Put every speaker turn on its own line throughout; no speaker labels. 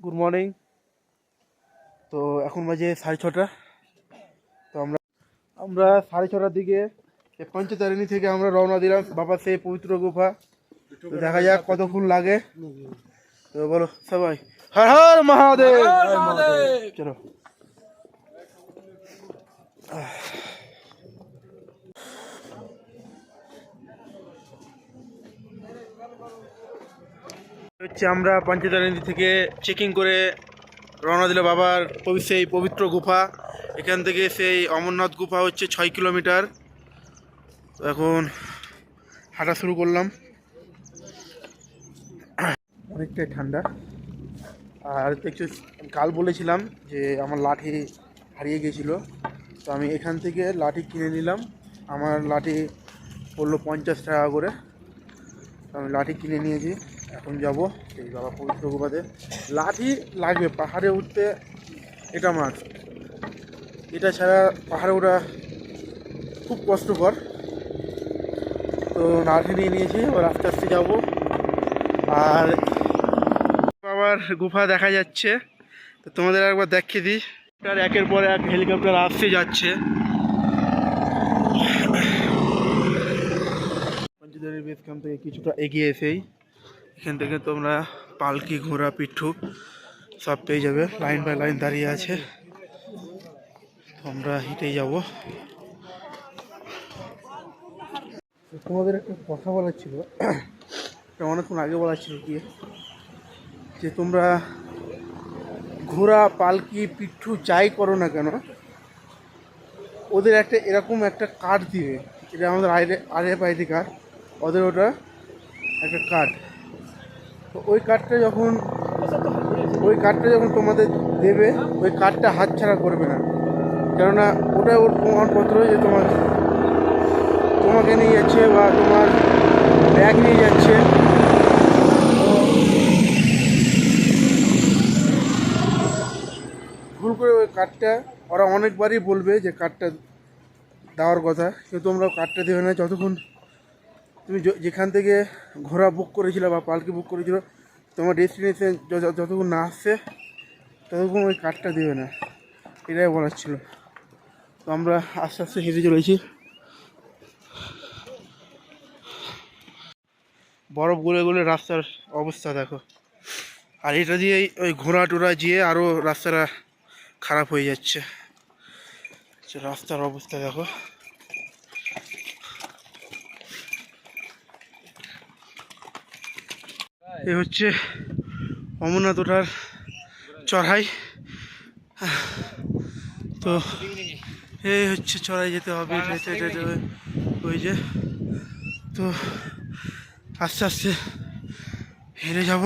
Good morning তো এখন বাজে সাড়ে ছটা। তো আমরা আমরা সাড়ে ছটার দিকে পঞ্চতারিণী থেকে আমরা রওনা দিলাম। বাবা সেই পবিত্র গুফা। দেখা যাক কতক্ষণ লাগে। তো বলো সবাই। হর হর মহাদেব। চলো। হচ্ছে আমরা পঞ্চতারিণী থেকে চেকিং করে রওনা দিল বাবার সেই পবিত্র গুফা। এখান থেকে সেই অমরনাথ গুফা হচ্ছে ছয় কিলোমিটার। এখন হাঁটা শুরু করলাম। অনেকটাই ঠান্ডা। আর দেখছ কাল বলেছিলাম যে আমার লাঠি হারিয়ে গেছিল তো আমি এখান থেকে লাঠি কিনে নিলাম। আমার লাঠি পড়ল পঞ্চাশ টাকা করে। আমি লাঠি কিনে নিয়েছি। এখন যাব এই বাবা পবিত্র গুপাতে। লাঠি লাগবে, পাহাড়ে উঠতে এটা মাছ এটা ছাড়া পাহাড়ে ওঠা খুব কষ্টকর। তো লাঠি নিয়ে নিয়েছি, এবার আস্তে আস্তে যাব। আর বাবার গুফা দেখা যাচ্ছে, তো তোমাদের একবার দেখিয়ে দিই। আর একের পর এক হেলিকপ্টার আসতে যাচ্ছে। পঞ্চদারের বেস থেকে কিছুটা এগিয়ে এসেই। এখান থেকে তোমরা পালকি, ঘোড়া, পিঠু সব পেয়ে যাবে। লাইন বাই লাইন দাঁড়িয়ে আছে। তো আমরা হেঁটেই যাব। তোমাদের একটা কথা বলার ছিল। অনেকক্ষণ আগে বলার ছিল কি যে তোমরা ঘোড়া, পালকি, পিঠু যাই করো না কেন, ওদের একটা এরকম একটা কার্ড দিবে। এটা আমাদের আইডে আর আইডি কার্ড ওদের ওটা একটা কার্ড ওই কার্ডটা যখন, ওই কার্ডটা যখন তোমাদের দেবে, ওই কার্ডটা হাতছাড়া করবে না। কেননা ওটা ওর প্রমাণপত্র যে তোমার, তোমাকে নিয়ে যাচ্ছে বা তোমার ব্যাগ নিয়ে যাচ্ছে। ভুল করে ওই কার্ডটা, ওরা অনেকবারই বলবে যে কার্ডটা দেওয়ার কথা, কিন্তু তোমরা কার্ডটা দেবে না। যতক্ষণ তুমি যেখান থেকে ঘোড়া বুক করেছিলে বা পালকি বুক করেছিল তোমার ডেস্টিনেশন যতক্ষণ না আসছে, ততক্ষণ ওই কার্ডটা দেবে না। এটাই বলার ছিল। তো আমরা আস্তে আস্তে হেঁটে চলেছি বরফ গলে গলে রাস্তার অবস্থা দেখো। আর এটা দিয়ে ওই ঘোড়া টোড়া গিয়ে আরও রাস্তাটা খারাপ হয়ে যাচ্ছে। রাস্তার অবস্থা দেখো। এ হচ্ছে অমরনাথ ওঠার চড়াই। তো এই হচ্ছে চড়াই যেতে হবে যেতে যেতে হবে। ওই যে তো আস্তে আস্তে হেরে যাব।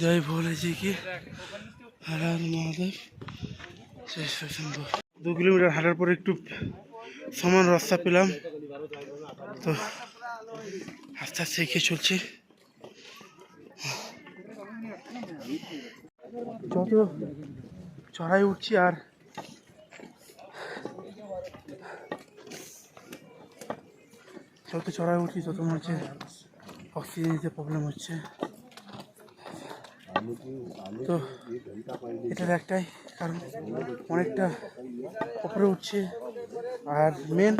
যাই বলেছি কি? হর হর মহাদেব। শেষ পর্যন্ত দু কিলোমিটার হাঁটার পরে একটু সমান রাস্তা পেলাম। তো আস্তে আস্তে এগিয়ে চলছে। যত চড়াই উঠছি আর যত চড়াই উঠছি, তত মনে হচ্ছে প্রবলেম হচ্ছে। তো এটার একটাই কারণ, অনেকটা উপরে উঠছে। আর মেন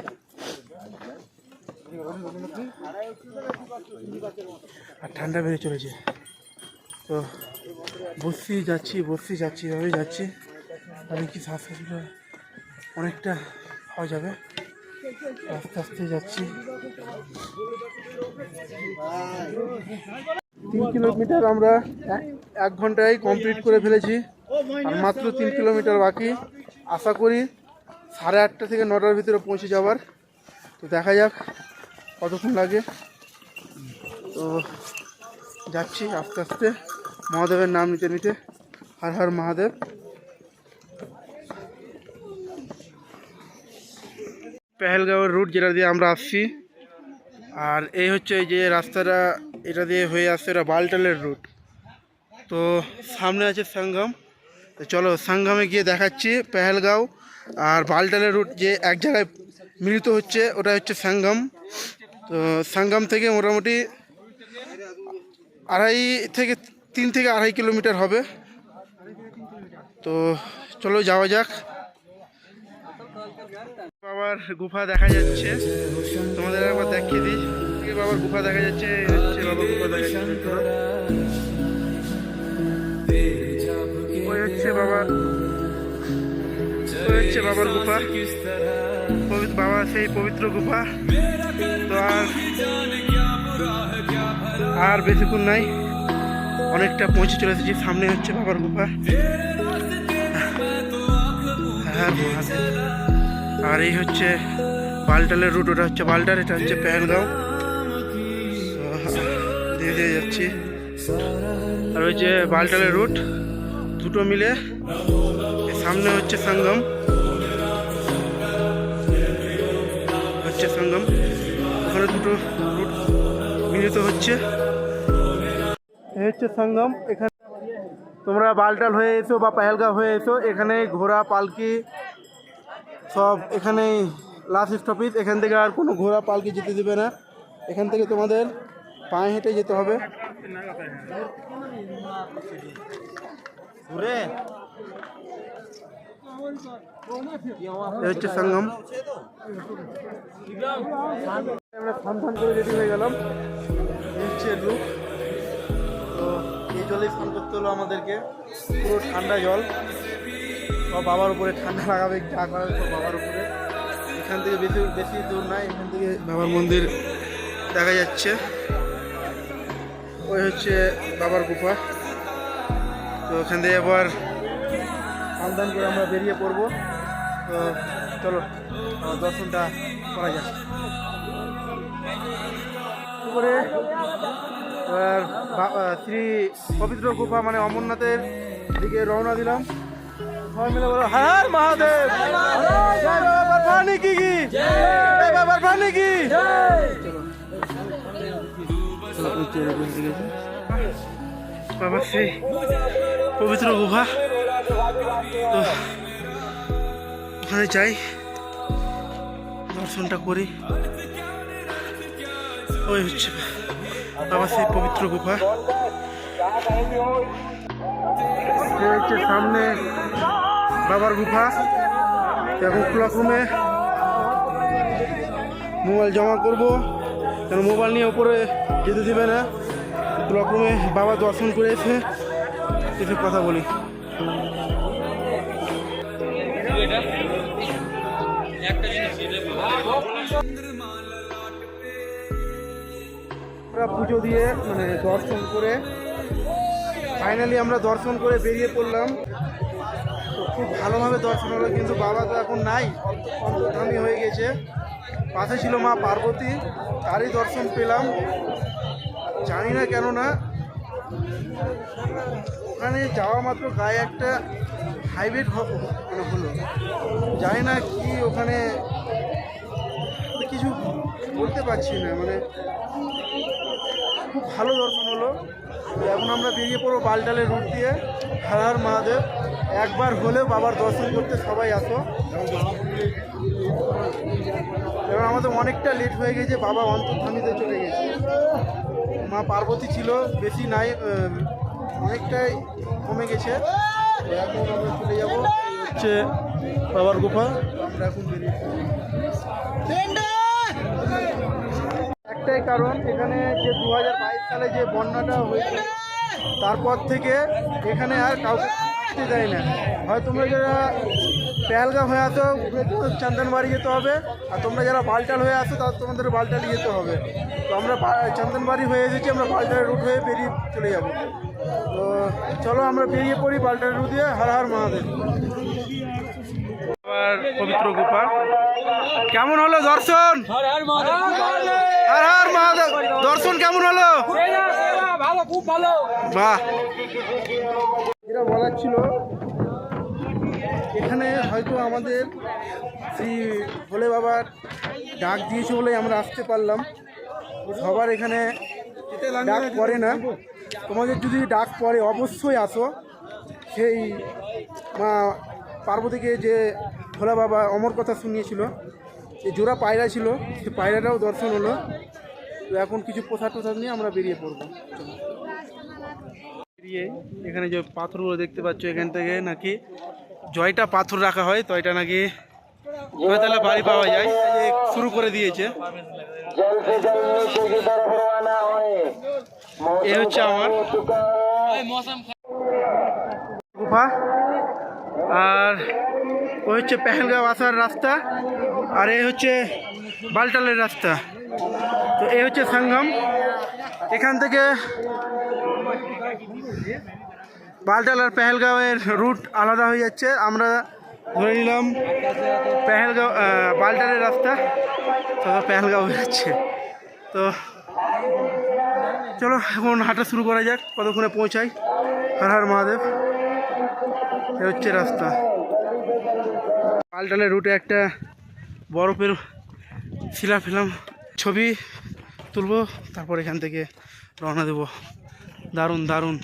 আর ঠান্ডা বেড়ে চলেছে। তো বসছি যাচ্ছি বসছি যাচ্ছি, এভাবেই যাচ্ছি। আমি কি শ্বাসগুলো অনেকটা হয়ে যাবে। আস্তে আস্তে যাচ্ছি। তিন কিলোমিটার আমরা এক এক ঘন্টায় কমপ্লিট করে ফেলেছি। আর মাত্র তিন কিলোমিটার বাকি। আশা করি সাড়ে আটটা থেকে নটার ভিতরে পৌঁছে যাওয়ার। তো দেখা যাক। কতক্ষণ লাগে? তো যাচ্ছি আস্তে আস্তে। মহাদেবের নাম নিতে নিতে। হর হর মহাদেব। পেহেলগাঁওয়ের রুট যেটা দিয়ে আমরা আসছি। আর এই হচ্ছে এই যে রাস্তাটা, এটা দিয়ে হয়ে আসছে এটা বালটালের রুট তো সামনে আছে সঙ্গম। তো চলো সঙ্গমে গিয়ে দেখাচ্ছি পেহেলগাঁও। আর বালটালের রুট যে এক জায়গায় মিলিত হচ্ছে ওটা হচ্ছে সাঙ্গম। তো সাঙ্গম থেকে মোটামুটি আড়াই থেকে তিন থেকে আড়াই কিলোমিটার হবে। তো চলো যাওয়া যাক। বাবার গুফা দেখা যাচ্ছে। তোমাদের একবার দেখিয়ে দিই। বাবার গুফা দেখা যাচ্ছে বাবার গুফা দেখা যাচ্ছে। ওই হচ্ছে বাবার গুফা। পবিত্র বাবা, সেই পবিত্র গুফা। তো আর আর বেশিক্ষণ নাই। অনেকটা পৌঁছে চলে এসেছি, সামনে হচ্ছে বাবার গুফা। হ্যাঁ আর এই হচ্ছে বালটালের রুট ওটা হচ্ছে বালটার এটা হচ্ছে প্যানগাঁও দিয়ে দিয়ে যাচ্ছি। আর ওই যে বালটালের রুট দুটো মিলে। সামনে হচ্ছে সঙ্গম। হচ্ছে সঙ্গম। ওখানে দুটো রুট মিলিত হচ্ছে। এই হচ্ছে সঙ্গম। এখানে তোমরা বালটাল হয়ে এসো বা পাহেলগাঁও হয়ে এসো। এখানে ঘোড়া পালকি সব এখানেই লাস্ট স্টপেজ এখান থেকে আর কোনো ঘোড়া পালকি যেতে দেবে না। এখান থেকে তোমাদের পায়ে হেঁটে যেতে হবে। এই হচ্ছে সঙ্গম। আমরা থান করে রেডি হয়ে গেলাম। হচ্ছে লুক। তো এই জলেই স্নান করতে হলো আমাদেরকে। পুরো ঠান্ডা জল। সব বাবার উপরে ঠান্ডা লাগাবে, যা করাবে সব বাবার উপরে। এখান থেকে বেশি বেশি দূর নাই এখান থেকে বাবার মন্দির দেখা যাচ্ছে। ওই হচ্ছে বাবার গুফা। তো ওখান থেকে এবার স্নান করে আমরা বেরিয়ে পড়ব। তো চলো দর্শনটা করা যাক। এবার শ্রী পবিত্র গুফা মানে অমরনাথের দিকে রওনা দিলাম। সবাই মিলে বলো হার মহাদেব! জয় বাবার প্রাণী কি? কি বাবার প্রাণী কি? চলো। চলো, উঁচু এরকম দিকে যাই। বাবা সেই পবিত্র গুফা ওখানে যাই, দর্শনটা করি। ওই হচ্ছে বাবা সেই পবিত্র গুফা হচ্ছে সামনে বাবার গুফা এখন ক্লক মোবাইল জমা করব। কারণ মোবাইল নিয়ে ওপরে যেতে দেবে না। ক্লক রুমে বাবা দর্শন করে এসে এসে কথা বলি। আমরা পুজো দিয়ে মানে দর্শন করে ফাইনালি আমরা দর্শন করে বেরিয়ে পড়লাম। খুব ভালোভাবে দর্শন হলো, কিন্তু বাবা তো এখন নাই অন্তর্ধামী হয়ে গেছে। পাশে ছিল মা পার্বতী, তারই দর্শন পেলাম। জানি না কেন না ওখানে যাওয়া মাত্র গায়ে একটা হাইব্রিড মানে হলো। জানি না কি ওখানে কিছু বলতে পারছি না মানে খুব ভালো দর্শন হলো। এখন আমরা বেরিয়ে পড়ব বালটালের রুট দিয়ে হর হর মহাদেব। একবার হলেও বাবার দর্শন করতে সবাই আসো। এবার আমাদের অনেকটা লেট হয়ে গেছে, বাবা অন্তর্ধামিতে চলে গেছে। মা পার্বতী ছিল, বেশি নাই অনেকটাই কমে গেছে। এখন আমরা চলে যাব হচ্ছে বাবার গুফা। আমরা এখন বেরিয়ে। একটাই কারণ, এখানে যে দু হাজার বাইশ সালে যে বন্যাটা হয়েছে, তারপর থেকে এখানে আর কাউকে থাকতে দেয় না। হয় তোমরা যারা পেয়ালগা হয়ে আসো চন্দনবাড়ি যেতে হবে, আর তোমরা যারা বালটাল হয়ে আসো তাহলে তোমাদের বালটালি যেতে হবে। তো আমরা চন্দনবাড়ি হয়ে এসেছি, আমরা বালটাল রুট হয়ে বেরিয়ে চলে যাব। তো চলো আমরা বেরিয়ে পড়ি বালটাল রুট দিয়ে। হর হর মহাদেব। পবিত্র গোপা কেমন হলো দর্শন?
হর হর মহাদেব।
হর হর মহাদেব। দর্শন কেমন হলো?
ভালো খুব ভালো।
বাহ। এটা বলার ছিল এখানে হয়তো আমাদের শ্রী ভোলে বাবার ডাক দিয়েছে বলে আমরা আসতে পারলাম। সবার এখানে ডাক পড়ে না। তোমাদের যদি ডাক পড়ে অবশ্যই আসো। সেই মা পার্বতীকে যে ভোলা বাবা অমর কথা শুনিয়েছিল যে জোড়া পায়রা ছিল সে পায়রাটাও দর্শন হলো। তো এখন কিছু প্রসাদ প্রসাদ নিয়ে আমরা বেরিয়ে পড়ব। বেরিয়ে এখানে যে পাথরগুলো দেখতে পাচ্ছ এখান থেকে নাকি জয়টা পাথর রাখা হয় তো এটা নাকি জয়তলা বাড়ি পাওয়া যায় যে শুরু করে দিয়েছে। এ হচ্ছে আমার। গুফা আর ওই হচ্ছে পেহেলগাঁও আসার রাস্তা, আর এই হচ্ছে বালটালের রাস্তা। তো এই হচ্ছে সঙ্গম। এখান থেকে বালটাল আর পেহেলগাঁওয়ের রুট আলাদা হয়ে যাচ্ছে। আমরা ধরে নিলাম পেহেলগাঁও বালটালের রাস্তা তো পেহেলগাঁও হয়ে যাচ্ছে। তো চলো, এখন হাঁটা শুরু করা যাক, কতক্ষণে পৌঁছাই। হর হর মহাদেব। এ হচ্ছে রাস্তা। পালটালের রুটে একটা বরফের শিলা ফেলাম। ছবি তুলবো, তারপর এখান থেকে রওনা দেবো। দারুণ দারুণ।